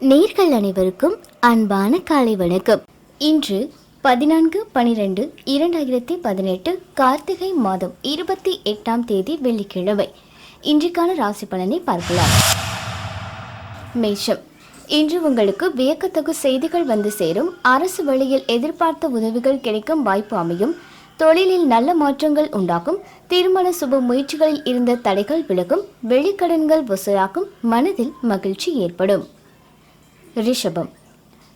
நேர்கள் அனைவருக்கும் அன்பான காலை வணக்கம். இன்று பதினான்கு பனிரெண்டு இரண்டாயிரத்தி பதினெட்டு கார்த்திகை மாதம் இருபத்தி எட்டாம் தேதி வெள்ளிக்கிழமை. இன்றைக்கான ராசி பலனை பார்க்கலாம். மேஷம். இன்று உங்களுக்கு வியக்கத்தகு செய்திகள் வந்து சேரும். அரசு வழியில் எதிர்பார்த்த உதவிகள் கிடைக்கும் வாய்ப்பு அமையும். தொழிலில் நல்ல மாற்றங்கள் உண்டாகும். திருமண சுப முயற்சிகளில் இருந்த தடைகள் விலகும். வெளிக்கடன்கள் வசூலாகும் மனதில் மகிழ்ச்சி ஏற்படும். ரிஷபம்.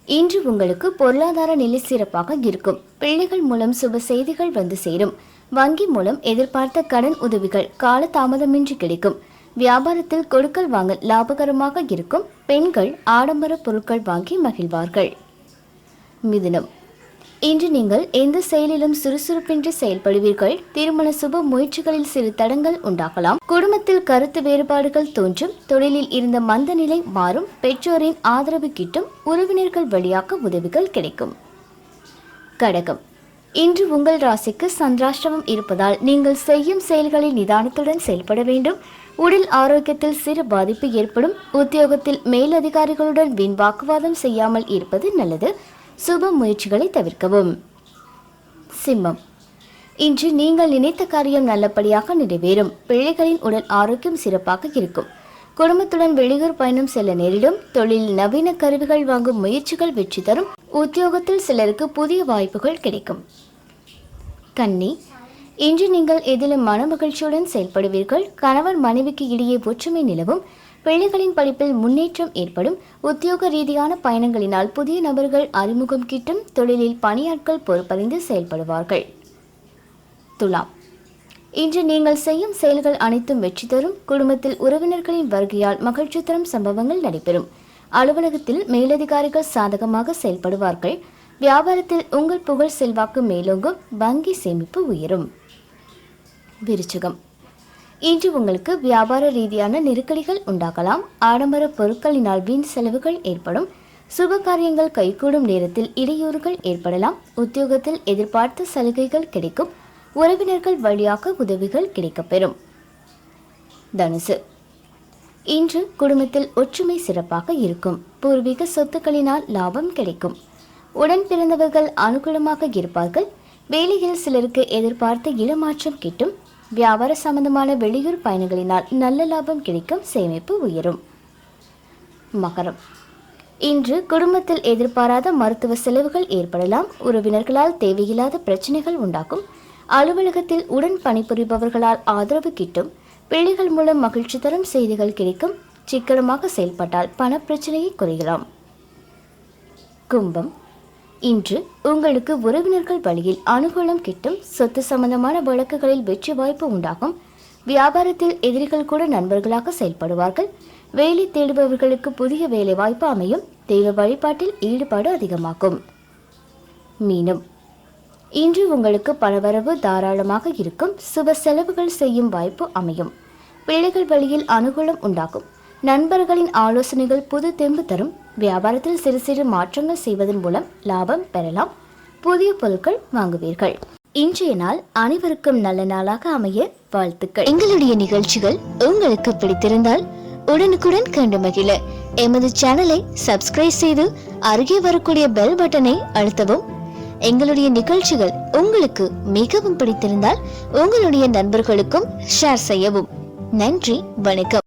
இன்று உங்களுக்கு பொருளாதார நிலை சிறப்பாக இருக்கும். பிள்ளைகள் மூலம் சுப செய்திகள் வந்து சேரும். வங்கி மூலம் எதிர்பார்த்த கடன் உதவிகள் கால தாமதமின்றி கிடைக்கும். வியாபாரத்தில் கொடுக்கல் வாங்கல் லாபகரமாக இருக்கும். பெண்கள் ஆடம்பர பொருட்கள் வாங்கி மகிழ்வார்கள். மிதுனம். இன்று நீங்கள் எந்த செயலிலும் சுறுசுறுப்பின்றி செயல்படுவீர்கள்? திருமண சுப முயற்சிகளில் சிறு தடங்கள் உண்டாகலாம். குடும்பத்தில் கருத்து வேறுபாடுகள் தோன்றும். தொழிலில் இருந்த மந்த நிலை மாறும். பெற்றோரின் ஆதரவு கிட்டும் உறவினர்கள் வழியாக உதவிகள் கிடைக்கும். கடகம். இன்று உங்கள் ராசிக்கு சந்திராஷ்டிரமம் இருப்பதால் நீங்கள் செய்யும் செயல்களில் நிதானத்துடன் செயல்பட வேண்டும். உடல் ஆரோக்கியத்தில் சிறு பாதிப்பு ஏற்படும். உத்தியோகத்தில் மேலதிகாரிகளுடன் வீண் வாக்குவாதம் செய்யாமல் இருப்பது நல்லது. சுப முயற்சிகளை தவிர்க்கவும். சிம்மம். இன்று நீங்கள் நினைத்த காரியம் நல்லபடியாக நிறைவேறும். பிள்ளைகளின் உடல் ஆரோக்கியம் சிறப்பாக இருக்கும். குடும்பத்துடன் வெளியூர் பயணம் செல்ல நேரிடும். தொழிலில் நவீன கருவிகள் வாங்கும் முயற்சிகள் வெற்றி தரும். உத்தியோகத்தில் சிலருக்கு புதிய வாய்ப்புகள் கிடைக்கும். கன்னி. இன்று நீங்கள் எதிலும் மன மகிழ்ச்சியுடன் செயல்படுவீர்கள். கணவர் மனைவிக்கு இடையே ஒற்றுமை நிலவும். பிள்ளைகளின் படிப்பில் முன்னேற்றம் ஏற்படும். உத்தியோக ரீதியான பயணங்களினால் புதிய நபர்கள் அறிமுகம் கிட்டும் தொழிலில் பணியாட்கள் பொறுப்பறிந்து செயல்படுவார்கள். துலாம். இன்று நீங்கள் செய்யும் செயல்கள் அனைத்தும் வெற்றி தரும். குடும்பத்தில் உறவினர்களின் வருகையால் மகிழ்ச்சி தரும் சம்பவங்கள் நடைபெறும். அலுவலகத்தில் மேலதிகாரிகள் சாதகமாக செயல்படுவார்கள். வியாபாரத்தில் உங்கள் புகழ் செல்வாக்கு மேலோங்கும். வங்கி சேமிப்பு உயரும். விருச்சகம். இன்று உங்களுக்கு வியாபார ரீதியான நெருக்கடிகள் உண்டாகலாம். ஆடம்பர பொருட்களினால் வீண் செலவுகள் ஏற்படும். சுப காரியங்கள் கைகூடும் நேரத்தில் இடையூறுகள் ஏற்படலாம். உத்தியோகத்தில் எதிர்பார்த்த சலுகைகள் கிடைக்கும். உறவினர்கள் வழியாக உதவிகள் கிடைக்கப்பெறும். தனுசு. இன்று குடும்பத்தில் ஒற்றுமை சிறப்பாக இருக்கும். பூர்வீக சொத்துக்களினால் லாபம் கிடைக்கும். உடன் பிறந்தவர்கள் அனுகூலமாக இருப்பார்கள். வேலையில் சிலருக்கு எதிர்பார்த்த இடமாற்றம் கிட்டும். வியாபார சம்பந்தமான வெளியூர் பயணங்களினால் நல்ல லாபம் கிடைக்கும் சேமிப்பு உயரும். மகரம். இன்று குடும்பத்தில் எதிர்பாராத மருத்துவ செலவுகள் ஏற்படலாம். உறவினர்களால் தேவையில்லாத பிரச்சனைகள் உண்டாகும். அலுவலகத்தில் உடன் பணிபுரிபவர்களால் ஆதரவு கிட்டும். பிள்ளைகள் மூலம் மகிழ்ச்சி தரும் செய்திகள் கிடைக்கும். சிக்கனமாக செயல்பட்டால் பண பிரச்சனையை குறையலாம் கும்பம். இன்று உங்களுக்கு உறவினர்கள் வழியில் அனுகூலம் கிட்டும் சொத்து சம்பந்தமான வழக்குகளில் வெற்றி வாய்ப்பு உண்டாகும். வியாபாரத்தில் எதிரிகள் கூட நண்பர்களாக செயல்படுவார்கள். வேலை தேடுபவர்களுக்கு புதிய வேலை வாய்ப்பு அமையும். தெய்வ வழிபாட்டில் ஈடுபாடு அதிகமாகும். மீனும் இன்று உங்களுக்கு பணவரவு தாராளமாக இருக்கும். சுப செலவுகள் செய்யும் வாய்ப்பு அமையும். பிள்ளைகள் வழியில் அனுகூலம் உண்டாகும். நண்பர்களின் ஆலோசனைகள் புது தெம்பு தரும். வியாபாரத்தில் சிறு சிறு மாற்றங்கள் செய்வதன் மூலம் லாபம் பெறலாம். புதிய பொருட்கள் வாங்குவீர்கள். இன்றைய நாள் அனைவருக்கும் நல்ல நாளாக அமைய வாழ்த்துக்கள். எங்களுடைய நிகழ்ச்சிகள் உங்களுக்கு பிடித்திருந்தால் உடனுக்குடன் கண்டு மகிழ. எமது சேனலை சப்ஸ்கிரைப் செய்து அருகே வரக்கூடிய பெல் பட்டனை அழுத்தவும். எங்களுடைய நிகழ்ச்சிகள் உங்களுக்கு மிகவும் பிடித்திருந்தால் உங்களுடைய நண்பர்களுக்கும் ஷேர் செய்யவும். நன்றி வணக்கம்.